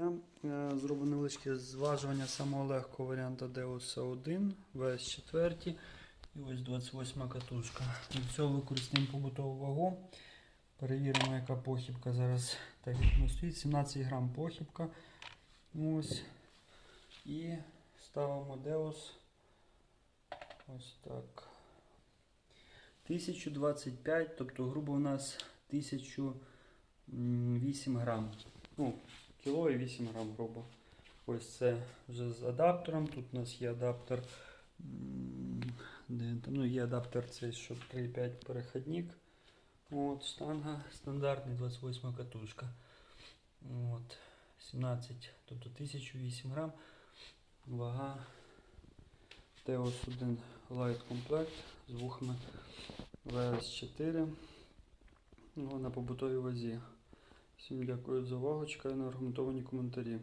дня. Е, Зроблю невеличке зважування самого легкого варіанта Deus 1 вс 4 і ось 28 катушка. Для цього використаємо побутову вагу. Перевіримо, яка похибка зараз так як стоїть. 17 грам похибка. Ось. І ставимо Deus. Ось так. 1025, тобто грубо у нас 1008 грам. Ну, кіло і 8 грам грубо. Ось це вже з адаптером. Тут у нас є адаптер. Де, ну, є адаптер цей, що 3,5 перехідник. От, штанга стандартний 28 катушка. От, 17, тобто 1008 грам. Вага Теос 1 Light комплект з вухами VS4 ну, на побутовій вазі. Всім дякую за увагу. Чекаю на аргументовані коментарі.